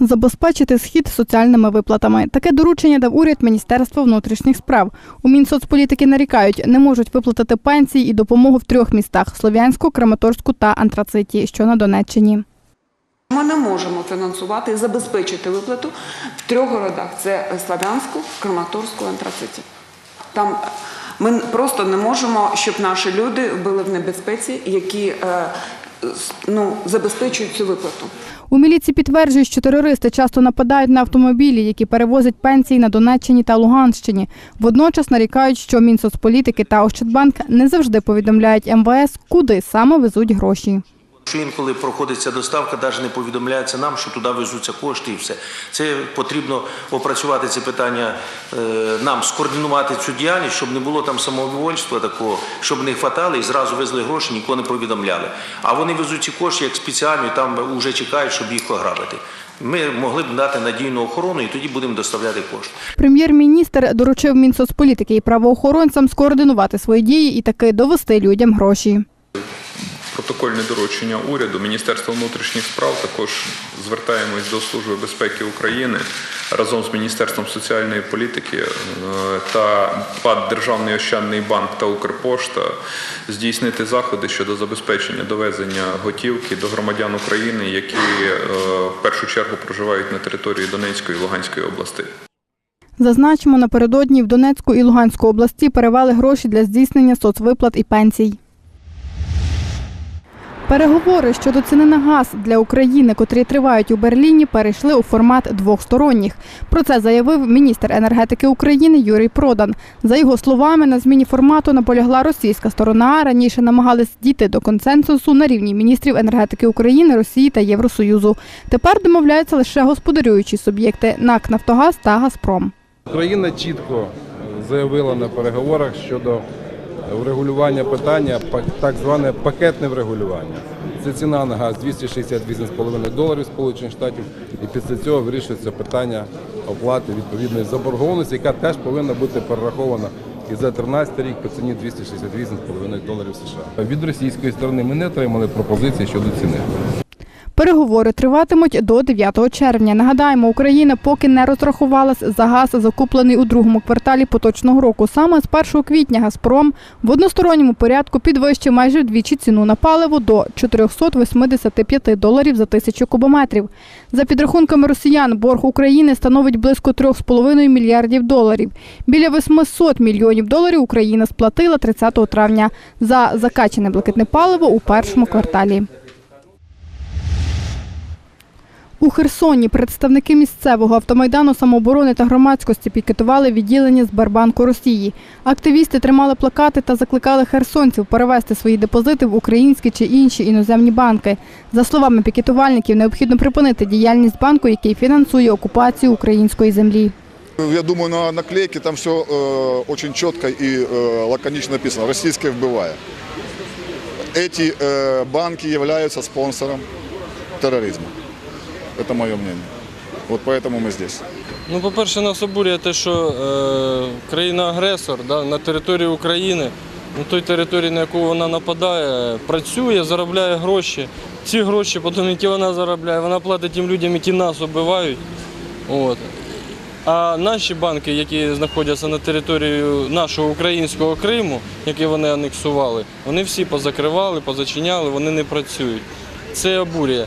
Забезпечити схід соціальними виплатами. Таке доручення дав уряд Міністерства внутрішніх справ. У Мінсоцполітики нарікають, не можуть виплатити пенсії і допомогу в трьох містах Слов'янську, Краматорську та Антрациті, що на Донеччині. Ми не можемо фінансувати і забезпечити виплату в трьох городах: це Славянську, Краматорську, Антрациті. Там ми просто не можемо, щоб наші люди були в небезпеці, які е, ну, забезпечують цю виплату. У міліції підтверджують, що терористи часто нападають на автомобілі, які перевозять пенсії на Донеччині та Луганщині. Водночас нарікають, що Мінсоцполітики та Ощадбанк не завжди повідомляють МВС, куди саме везуть гроші. Що інколи проходиться доставка, навіть не повідомляється нам, що туди везуться кошти і все. Це потрібно опрацювати це питання е, нам, скоординувати цю діяльність, щоб не було там самовольства такого, щоб не хватали і зразу везли гроші, нікого не повідомляли. А вони везуть ці кошти як спеціально, там вже чекають, щоб їх ограбити. Ми могли б дати надійну охорону і тоді будемо доставляти кошти. Прем'єр-міністр доручив Мінсоцполітики і правоохоронцям скоординувати свої дії і таки довести людям гроші. Протокольне доручення уряду, Міністерства внутрішніх справ також звертаємось до Служби безпеки України разом з Міністерством соціальної політики е, та ПАД Державний Ощадний банк та Укрпошта здійснити заходи щодо забезпечення довезення готівки до громадян України, які е, в першу чергу проживають на території Донецької і Луганської областей. Зазначимо, напередодні в Донецьку і Луганську області перевели гроші для здійснення соцвиплат і пенсій. Переговори щодо ціни на газ для України, котрі тривають у Берліні, перейшли у формат двохсторонніх. Про це заявив міністр енергетики України Юрій Продан. За його словами, на зміні формату наполягла російська сторона. Раніше намагались дійти до консенсусу на рівні міністрів енергетики України, Росії та Євросоюзу. Тепер домовляються лише господарюючі суб'єкти НАК Нафтогаз та Газпром. Україна чітко заявила на переговорах щодо врегулювання питання, так зване пакетне врегулювання. Це ціна на газ 268,5 доларів Сполучених Штатів, і після цього вирішується питання оплати відповідної заборгованості, яка теж повинна бути перерахована і за 13 рік по ціні 268,5 доларів США. Від російської сторони ми не отримали пропозиції щодо ціни. Переговори триватимуть до 9 червня. Нагадаємо, Україна поки не розрахувалась за газ, закуплений у другому кварталі поточного року. Саме з 1 квітня Газпром в односторонньому порядку підвищив майже вдвічі ціну на паливо до 485 доларів за тисячу кубометрів. За підрахунками росіян, борг України становить близько 3,5 мільярдів доларів. Біля 800 мільйонів доларів Україна сплатила 30 травня за закачане блакитне паливо у першому кварталі. У Херсоні представники місцевого автомайдану самооборони та громадськості пікетували відділення Сбербанку Росії. Активісти тримали плакати та закликали херсонців перевести свої депозити в українські чи інші іноземні банки. За словами пікетувальників, необхідно припинити діяльність банку, який фінансує окупацію української землі. Я думаю, на наклейке там все э, очень четко и э, лаконично написано. Российское вбывая. Эти э, банки являются спонсором терроризма. Это мое мнение. Вот поэтому мы здесь. Ну, по-перше, нас обурює те, що е, країна-агресор да, на території України, на той території, на яку вона нападає, працює, заробляє гроші. Ці гроші, потім, які вона заробляє, вона платить тим людям, які нас вбивають. От. А наші банки, які знаходяться на території нашого українського Криму, які вони анексували, вони всі позакривали, позачиняли, вони не працюють. Це обурює.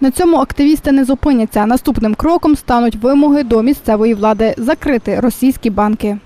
На цьому активісти не зупиняться. Наступним кроком стануть вимоги до місцевої влади закрити російські банки.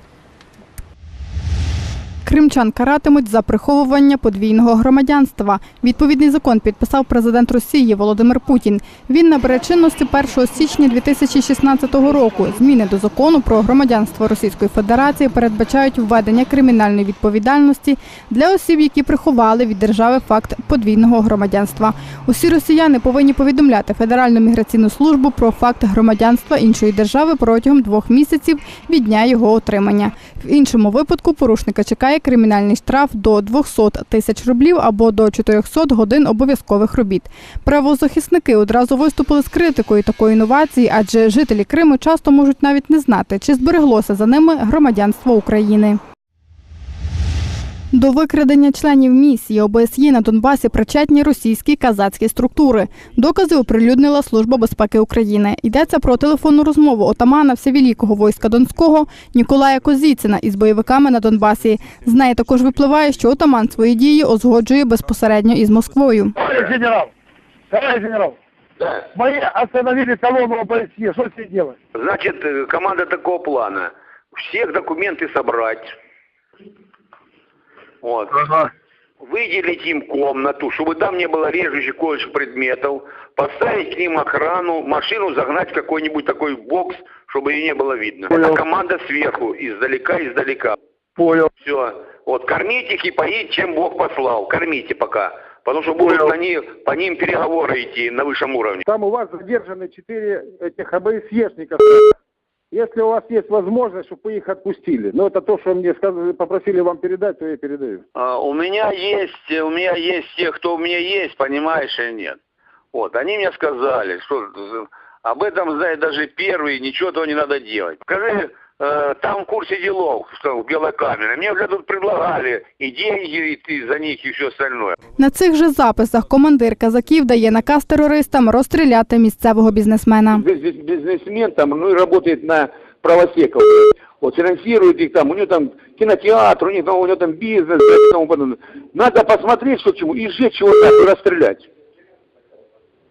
Кримчан каратимуть за приховування подвійного громадянства. Відповідний закон підписав президент Росії Володимир Путін. Він набере чинності 1 січня 2016 року. Зміни до закону про громадянство Російської Федерації передбачають введення кримінальної відповідальності для осіб, які приховали від держави факт подвійного громадянства. Усі росіяни повинні повідомляти Федеральну міграційну службу про факт громадянства іншої держави протягом двох місяців від дня його отримання. В іншому випадку порушника чекає кримінальний штраф до 200 тисяч рублів або до 400 годин обов'язкових робіт. Правозахисники одразу виступили з критикою такої інновації, адже жителі Криму часто можуть навіть не знати, чи збереглося за ними громадянство України. До викрадення членів місії ОБСЄ на Донбасі причетні російські казацькі структури. Докази оприлюднила Служба безпеки України. Йдеться про телефонну розмову отамана Всевеликого війська Донського Ніколая Козіцина із бойовиками на Донбасі. З неї також випливає, що отаман свої дії узгоджує безпосередньо із Москвою. Товарищ генерал, товарищ генерал, мои остановили колонну ОБСЕ, что с ней делать? Значит, э, команда такого плана. Всех документы собрать. Вот. Выделить им комнату, чтобы там не было режущих колющих предметов, поставить к ним охрану, машину загнать в какой-нибудь такой бокс, чтобы ее не было видно. Понял. Это команда сверху, издалека, издалека. Понял. Все. Вот, кормить их и поить, чем Бог послал. Кормите пока. Потому что будут они, по ним переговоры идти на высшем уровне. Там у вас задержаны четыре этих ОБСЕшников. Если у вас есть возможность, чтобы вы их отпустили. Но это то, что мне сказали, попросили вам передать, то я передаю. А, у меня есть, у меня есть те, кто у меня есть, понимаешь, или нет. Вот, они мне сказали, что э, об этом знает даже первый, ничего этого не надо делать. Скажи, э, там в курсе делов, что в белой камере. Мне уже тут предлагали и деньги, и ты за них, и все остальное. На цих же записах командир казаків дає наказ терористам розстріляти місцевого бізнесмена. Бизнесмен там, ну и работает на правосеков. Вот финансирует их там, у него там кинотеатр, у них там, у него там бизнес, блядь, и тому подобное. Надо посмотреть, что к чему, и сжечь его нахуй, расстрелять.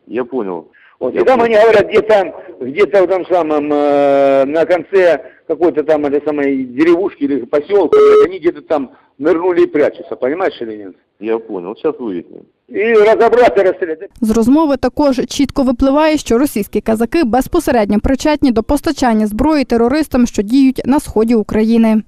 Я понял. Вот, и там они говорят, где там, где-то в том самом, э, на конце какой-то там этой самой деревушки или поселка, блядь, они где-то там нырнули и прячутся, понимаешь или нет? Я понял. Сейчас выясним. И разобраться, расстрелять. З розмови також чітко випливає, що російські казаки безпосередньо причетні до постачання зброї терористам, що діють на сході України.